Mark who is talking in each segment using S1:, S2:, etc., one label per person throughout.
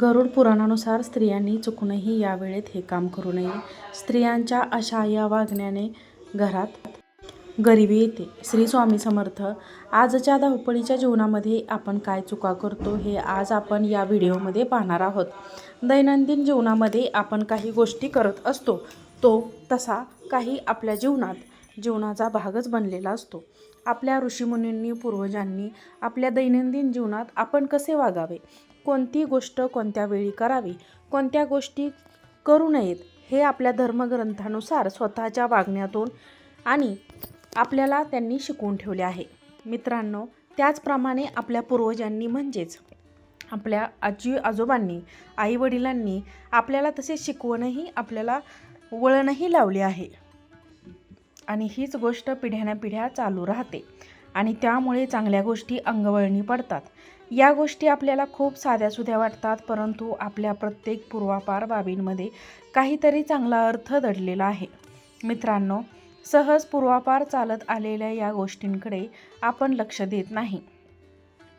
S1: गरुड पुराणानुसार स्त्रियांनी चुकूनही या वेळेत हे काम करू नये. स्त्रियांच्या अशा या वागण्याने घरात गरिबी येते. श्री स्वामी समर्थ आजच्या धावपळीच्या जीवनामध्ये आपण काय चुका करतो हे आज आपण या व्हिडिओमध्ये पाहणार आहोत. दैनंदिन जीवनामध्ये आपण काही गोष्टी करत असतो तो तसा काही आपल्या जीवनात जीवनाचा भागच बनलेला असतो. आपल्या ऋषीमुनींनी पूर्वजांनी आपल्या दैनंदिन जीवनात आपण कसे वागावे? कोणती गोष्ट कोणत्या वेळी करावी कोणत्या गोष्टी करू नयेत हे आपल्या धर्मग्रंथानुसार स्वतःच्या वागण्यातून आणि आपल्याला त्यांनी शिकवून ठेवले आहे. मित्रांनो त्याचप्रमाणे आपल्या पूर्वजांनी म्हणजेच आपल्या आजी आजोबांनी आईवडिलांनी आपल्याला तसे शिकवणही आपल्याला वळणही लावले आहे. आणि हीच गोष्ट पिढ्यानपिढ्या चालू राहते. आणि त्यामुळे चांगल्या गोष्टी अंगवळणी पडतात. या गोष्टी आपल्याला खूप साध्यासुध्या वाटतात परंतु आपल्या प्रत्येक पूर्वापार बाबींमध्ये काहीतरी चांगला अर्थ दडलेला आहे. मित्रांनो सहज पूर्वापार चालत आलेल्या या गोष्टींकडे आपण लक्ष देत नाही.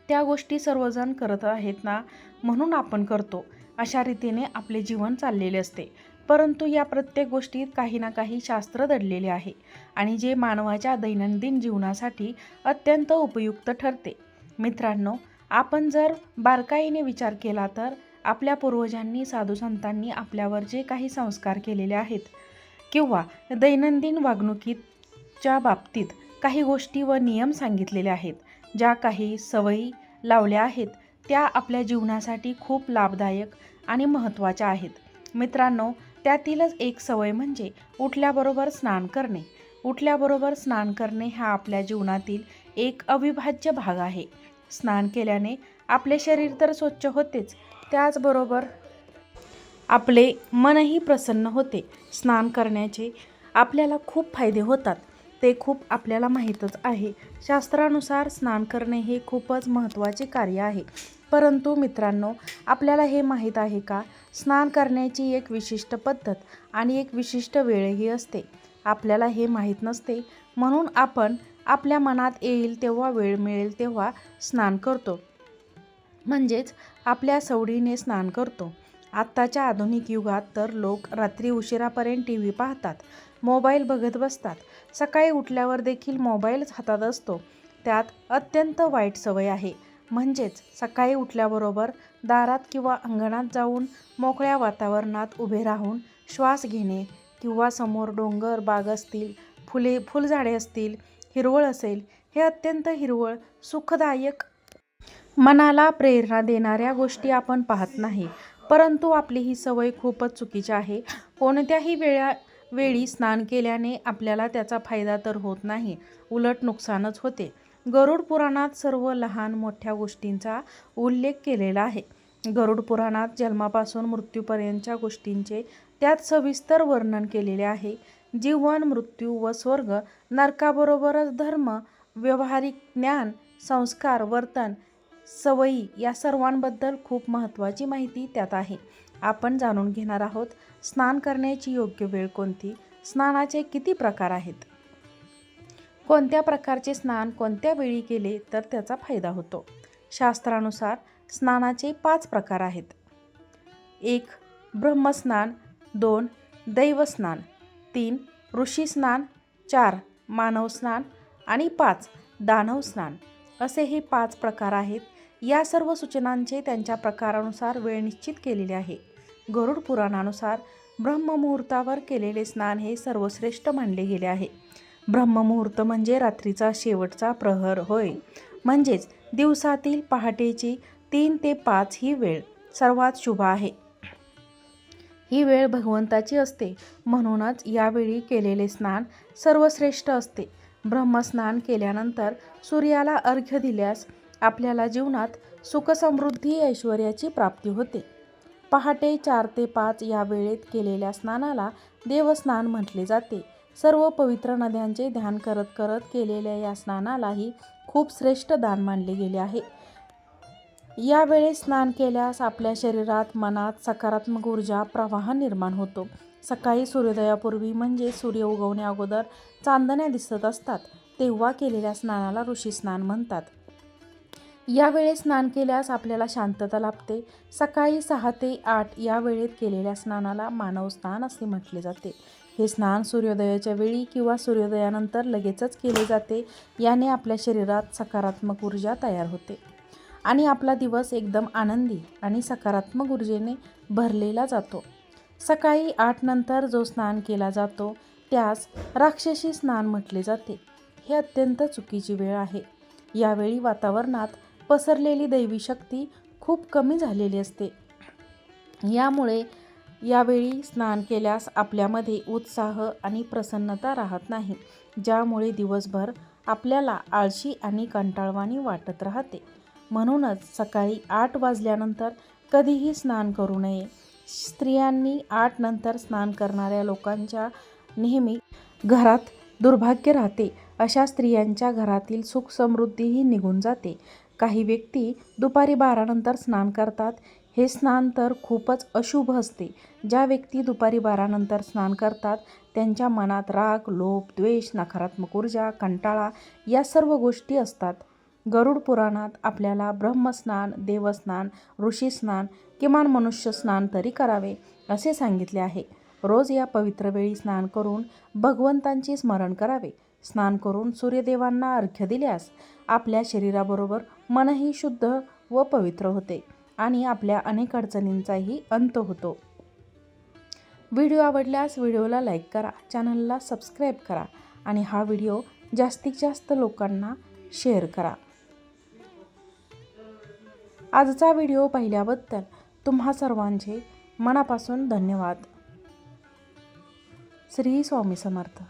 S1: त्या गोष्टी सर्वजण करत आहेत ना म्हणून आपण करतो. अशा रीतीने आपले जीवन चाललेले असते. परंतु या प्रत्येक गोष्टीत काही ना काही शास्त्र दडलेले आहे आणि जे मानवाच्या दैनंदिन जीवनासाठी अत्यंत उपयुक्त ठरते. मित्रांनो आपण जर बारकाईने विचार केला तर आपल्या पूर्वजांनी साधुसंतांनी आपल्यावर जे काही संस्कार केलेले आहेत किंवा दैनंदिन वागणुकीच्या बाबतीत काही गोष्टी व नियम सांगितलेले आहेत ज्या काही सवयी लावल्या आहेत त्या आपल्या जीवनासाठी खूप लाभदायक आणि महत्त्वाच्या आहेत. मित्रांनो त्यातीलच एक सवय म्हणजे उठल्याबरोबर स्नान करणे. उठल्याबरोबर स्नान करणे हा आपल्या जीवनातील एक अविभाज्य भाग आहे. स्नान केल्याने आपले शरीर तर स्वच्छ होतेच त्याचबरोबर आपले मनही प्रसन्न होते. स्नान करण्याचे आपल्याला खूप फायदे होतात ते खूप आपल्याला माहीतच आहे. शास्त्रानुसार स्नान करणे हे खूपच महत्त्वाचे कार्य आहे. परंतु मित्रांनो आपल्याला हे माहीत आहे का? स्नान करण्याची एक विशिष्ट पद्धत आणि एक विशिष्ट वेळही असते. आपल्याला हे माहीत नसते म्हणून आपण आपल्या मनात येईल तेव्हा वेळ मिळेल तेव्हा स्नान करतो. म्हणजेच आपल्या सवडीने स्नान करतो. आत्ताच्या आधुनिक युगात तर लोक रात्री उशिरापर्यंत टी व्ही पाहतात मोबाईल बघत बसतात. सकाळी उठल्यावर देखील मोबाईलच हातात असतो. त्यात अत्यंत वाईट सवय आहे. म्हणजेच सकाळी उठल्याबरोबर दारात किंवा अंगणात जाऊन मोकळ्या वातावरणात उभे राहून श्वास घेणे किंवा समोर डोंगर बाग असतील फुले फुलझाडे असतील हिरवळ असेल. हे अत्यंत हिरवळ सुखदायक. मनाला प्रेरणा देणाऱ्या गोष्टी आपण पाहत नाही. परंतु आपली ही सवय खूपच चुकीची आहे. कोणत्याही वेळा वेळी स्नान केल्याने आपल्याला त्याचा फायदा तर होत नाही. उलट नुकसानच होते. गरुड पुराणात सर्व लहान मोठ्या गोष्टींचा उल्लेख केलेला आहे. गरुड पुराणात जन्मापासून मृत्यूपर्यंतच्या गोष्टींचे त्यात सविस्तर वर्णन केलेले आहे. जीवन मृत्यू व स्वर्ग नरकाबरोबरच धर्म व्यवहारिक ज्ञान संस्कार वर्तन सवयी या सर्वांबद्दल खूप महत्त्वाची माहिती त्यात आहे. आपण जाणून घेणार आहोत स्नान करण्याची योग्य वेळ कोणती? स्नानाचे किती प्रकार आहेत? कोणत्या प्रकारचे स्नान कोणत्या वेळी केले तर त्याचा फायदा होतो? शास्त्रानुसार स्नानाचे पाच प्रकार आहेत. एक ब्रह्मस्नान. दोन दैवस्नान. तीन ऋषी स्नान चार मानव स्नान आणि पाच दानव स्नान. असे हे पाच प्रकार आहेत. या सर्व सूचनांचे त्यांच्या प्रकारानुसार वेळ निश्चित केलेले आहे. गरुड पुराणानुसार ब्रह्ममुहूर्तावर केलेले स्नान हे सर्वश्रेष्ठ मानले गेले आहे. ब्रह्ममुहूर्त म्हणजे रात्रीचा शेवटचा प्रहर होय. म्हणजेच दिवसातील पहाटेची तीन ते पाच ही वेळ सर्वात शुभ आहे. ही वेळ भगवंताची असते. म्हणूनच यावेळी केलेले स्नान सर्वश्रेष्ठ असते. ब्रह्मस्नान केल्यानंतर सूर्याला अर्घ्य दिल्यास आपल्याला जीवनात सुखसमृद्धी ऐश्वर्याची प्राप्ती होते. पहाटे चार ते पाच या वेळेत केलेल्या स्नानाला देवस्नान म्हटले जाते. सर्व पवित्र नद्यांचे ध्यान करत करत केलेल्या या स्नानालाही खूप श्रेष्ठ दान मानले गेले आहे. यावेळेस स्नान केल्यास आपल्या शरीरात मनात सकारात्मक ऊर्जा प्रवाह निर्माण होतो. सकाळी सूर्योदयापूर्वी म्हणजे सूर्य उगवण्या अगोदर चांदण्या दिसत असतात तेव्हा केलेल्या स्नानाला ऋषी स्नान म्हणतात. यावेळेस स्नान केल्यास आपल्याला शांतता लाभते. सकाळी सहा ते आठ या वेळेत केलेल्या स्नानाला मानव स्नान असे म्हटले जाते. हे स्नान सूर्योदयाच्या वेळी किंवा सूर्योदयानंतर लगेचच केले जाते याने आपल्या शरीरात सकारात्मक ऊर्जा तयार होते. आणि आपला दिवस एकदम आनंदी आणि सकारात्मक ऊर्जेने भरलेला जातो. सकाळी आठ नंतर जो स्नान केला जातो त्यास राक्षसी स्नान म्हटले जाते. हे अत्यंत चुकीची वेळ आहे. यावेळी वातावरणात पसरलेली दैवी शक्ती खूप कमी झालेली असते. यामुळे यावेळी स्नान केल्यास आपल्यामध्ये उत्साह आणि प्रसन्नता राहत नाही ज्यामुळे दिवसभर आपल्याला आळशी आणि कंटाळवाणी वाटत राहते. म्हणूनच सकाळी आठ वाजल्यानंतर कधीही स्नान करू नये. स्त्रियांनी आठ नंतर स्नान करणाऱ्या लोकांच्या नेहमी घरात दुर्भाग्य राहते. अशा स्त्रियांच्या घरातील सुख समृद्धीही निघून जाते. काही व्यक्ती दुपारी बारानंतर स्नान करतात. हे स्नान तर खूपच अशुभ असते. ज्या व्यक्ती दुपारी बारानंतर स्नान करतात त्यांच्या मनात राग लोभ द्वेष नकारात्मक ऊर्जा कंटाळा या सर्व गोष्टी असतात. गरुड पुराणात आपल्याला ब्रह्मस्नान देवस्नान ऋषीस्नान किमान मनुष्य स्नान तरी करावे असे सांगितले आहे. रोज या पवित्र वेळी स्नान करून भगवंतांचे स्मरण करावे. स्नान करून सूर्यदेवांना अर्घ्य दिल्यास आपल्या शरीराबरोबर मनही शुद्ध व पवित्र होते आणि आपल्या अनेक अडचणींचाही अंत होतो. व्हिडिओ आवडल्यास व्हिडिओला लाईक करा चॅनलला सबस्क्राईब करा आणि हा व्हिडिओ जास्तीत जास्त लोकांना शेअर करा. आजचा व्हिडिओ पाहिल्याबद्दल तुम्हा सर्वांचे मनापासून धन्यवाद. श्री स्वामी समर्थ.